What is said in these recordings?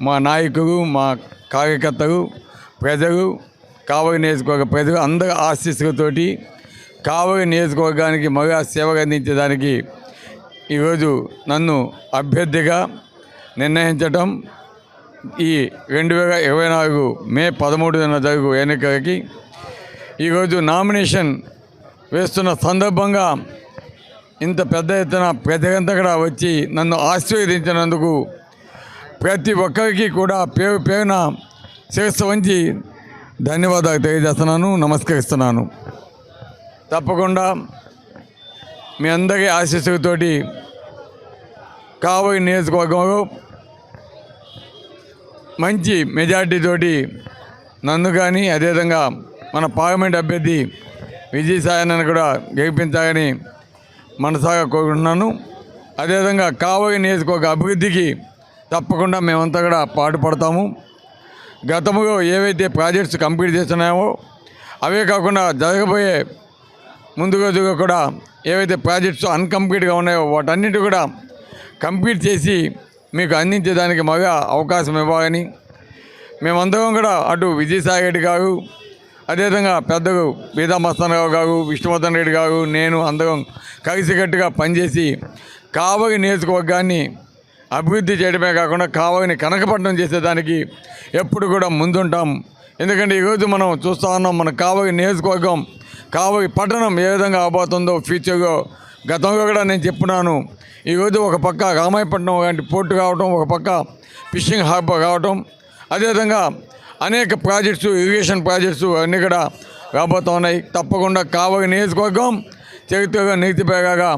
మా నాయకులు మా కార్యకర్తలు ప్రజలు కావలి నియోజకవర్గ ప్రజలు అందరి ఆశీస్సులతోటి కావలి నియోజకవర్గానికి మగా సేవలు అందించడానికి ఈరోజు నన్ను అభ్యర్థిగా నిర్ణయించటం ఈ రెండు వేల ఇరవై నాలుగు మే పదమూడున జరుగు ఎన్నికలకి ఈరోజు నామినేషన్ వేస్తున్న సందర్భంగా ఇంత పెద్ద ఎత్తున ప్రజలంతా కూడా వచ్చి నన్ను ఆశీర్వదించినందుకు ప్రతి ఒక్కరికి కూడా పేరు పేరున శిరస్సు వంచి ధన్యవాదాలు తెలియజేస్తున్నాను నమస్కరిస్తున్నాను. తప్పకుండా మీ అందరి ఆశీస్సులతోటి కాబోయే నియోజకవర్గంలో మంచి మెజార్టీతోటి నన్ను కానీ అదేవిధంగా మన పార్లమెంట్ అభ్యర్థి విజయసాయనని కూడా గెలిపించాలని మనసాగా కోరుకుంటున్నాను. అదేవిధంగా కాబోయే నియోజకవర్గ అభివృద్ధికి తప్పకుండా మేమంతా కూడా పాటుపడతాము గతంలో ఏవైతే ప్రాజెక్ట్స్ కంప్లీట్ చేస్తున్నామో అవే కాకుండా జరగబోయే ముందు రోజుగా కూడా ఏవైతే ప్రాజెక్ట్స్ అన్కంప్లీట్గా ఉన్నాయో వాటన్నిటి కూడా కంప్లీట్ చేసి మీకు అందించేదానికి మగా అవకాశం ఇవ్వాలని మేమందరం కూడా అటు విజయసాయి రెడ్డి గారు అదేవిధంగా పెద్దలు బీదా గారు విష్ణువర్ధన్ రెడ్డి గారు నేను అందరం కలిసికట్టుగా పనిచేసి కావలి నియోజకవర్గాన్ని అభివృద్ధి చేయడమే కాకుండా కావలిని కనకపట్నం చేసేదానికి ఎప్పుడు కూడా ముందుంటాం. ఎందుకంటే ఈరోజు మనం చూస్తూ ఉన్నాం మన కావగి నియోజకవర్గం కావగి పట్టణం ఏ విధంగా అవబోతుందో ఫ్యూచర్లో గతంలో కూడా నేను చెప్పున్నాను. ఈరోజు ఒక పక్క రామాయపట్నం లాంటి పోర్టు కావటం ఒక పక్క ఫిషింగ్ హార్బర్ కావటం అదేవిధంగా అనేక ప్రాజెక్ట్స్ ఇరిగేషన్ ప్రాజెక్ట్స్ అన్నీ కూడా రాబోతున్నాయి. తప్పకుండా కావలి నియోజకవర్గం చరిత్రగా నీతిపేగా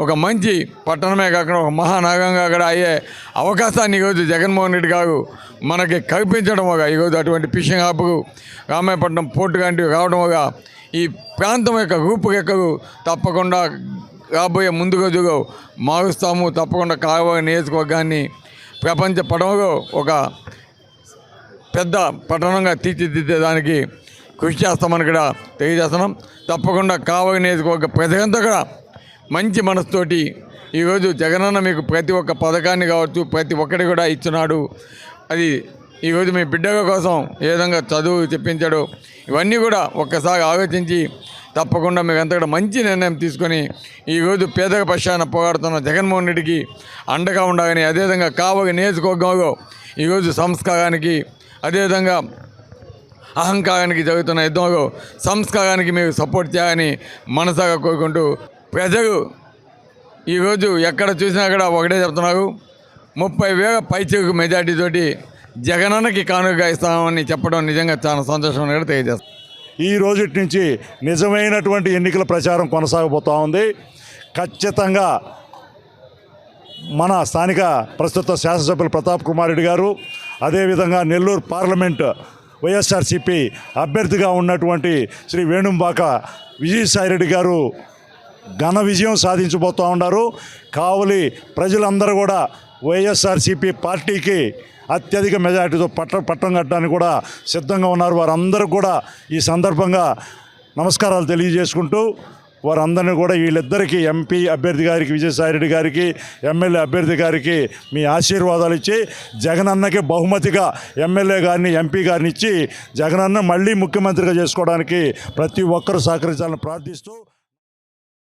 ఒక మంచి పట్టణమే కాకుండా ఒక మహానగరంగా కూడా అయ్యే అవకాశాన్ని ఈరోజు జగన్మోహన్ రెడ్డి గారు మనకి కల్పించడం ఒక ఈరోజు అటువంటి ఫిషింగ్ హాబ్కు రామాయపట్నం పోర్టు లాంటివి రావడం ఒక ఈ ప్రాంతం యొక్క రూపురేఖలు తప్పకుండా రాబోయే ముందు మారుస్తాము. తప్పకుండా కావలి నియోజకవర్గాన్ని ప్రపంచ పటంలో ఒక పెద్ద పట్టణంగా తీర్చిదిద్దేదానికి కృషి చేస్తామని కూడా తెలియజేస్తున్నాం. తప్పకుండా కావలి నియోజకవర్గ ప్రజలంతా కూడా మంచి మనసుతోటి ఈరోజు జగనన్న మీకు ప్రతి ఒక్క పథకాన్ని కావచ్చు ప్రతి ఒక్కటి కూడా ఇచ్చినాడు. అది ఈరోజు మీ బిడ్డల కోసం ఏ విధంగా చదువు చెప్పించాడు ఇవన్నీ కూడా ఒక్కసారి ఆలోచించి తప్పకుండా మీకు అంతా కూడా మంచి నిర్ణయం తీసుకొని ఈరోజు పేద పక్షాన పోరాడుతున్న జగన్మోహన్ రెడ్డికి అండగా ఉండాలని అదేవిధంగా కావలి నియోజకవర్గంలో ఈరోజు సంస్కారానికి అదేవిధంగా అహంకారానికి జరుగుతున్న యుద్ధంలో సంస్కారానికి మీరు సపోర్ట్ చేయాలని మనసాగా కోరుకుంటూ ప్రజలు ఈరోజు ఎక్కడ చూసినా కూడా ఒకటే చెప్తున్నారు ముప్పై వేల పైచకు మెజార్టీ తోటి జగనన్నకి కానుగా ఇస్తామని చెప్పడం నిజంగా చాలా సంతోషం కూడా తెలియజేస్తాం ఈ రోజు నుంచి నిజమైనటువంటి ఎన్నికల ప్రచారం కొనసాగబోతూ ఉంది. ఖచ్చితంగా మన స్థానిక ప్రస్తుత శాసనసభ్యులు ప్రతాప్ కుమార్ రెడ్డి గారు అదేవిధంగా నెల్లూరు పార్లమెంట్ వైఎస్ఆర్సిపి అభ్యర్థిగా ఉన్నటువంటి శ్రీ వేణుంబాక విజయసాయిరెడ్డి గారు ఘన విజయం సాధించబోతూ ఉన్నారు. కావలి ప్రజలందరూ కూడా వైఎస్ఆర్సీపీ పార్టీకి అత్యధిక మెజార్టీతో పట్ట పట్టం కట్టడానికి కూడా సిద్ధంగా ఉన్నారు. వారందరూ కూడా ఈ సందర్భంగా నమస్కారాలు తెలియజేసుకుంటూ వారందరినీ కూడా వీళ్ళిద్దరికీ ఎంపీ అభ్యర్థి గారికి విజయసాయిరెడ్డి గారికి ఎమ్మెల్యే అభ్యర్థి గారికి మీ ఆశీర్వాదాలు ఇచ్చి జగనన్నకి బహుమతిగా ఎమ్మెల్యే గారిని ఎంపీ గారిని ఇచ్చి జగనన్న మళ్ళీ ముఖ్యమంత్రిగా చేసుకోవడానికి ప్రతి ఒక్కరూ సహకరించాలని ప్రార్థిస్తూ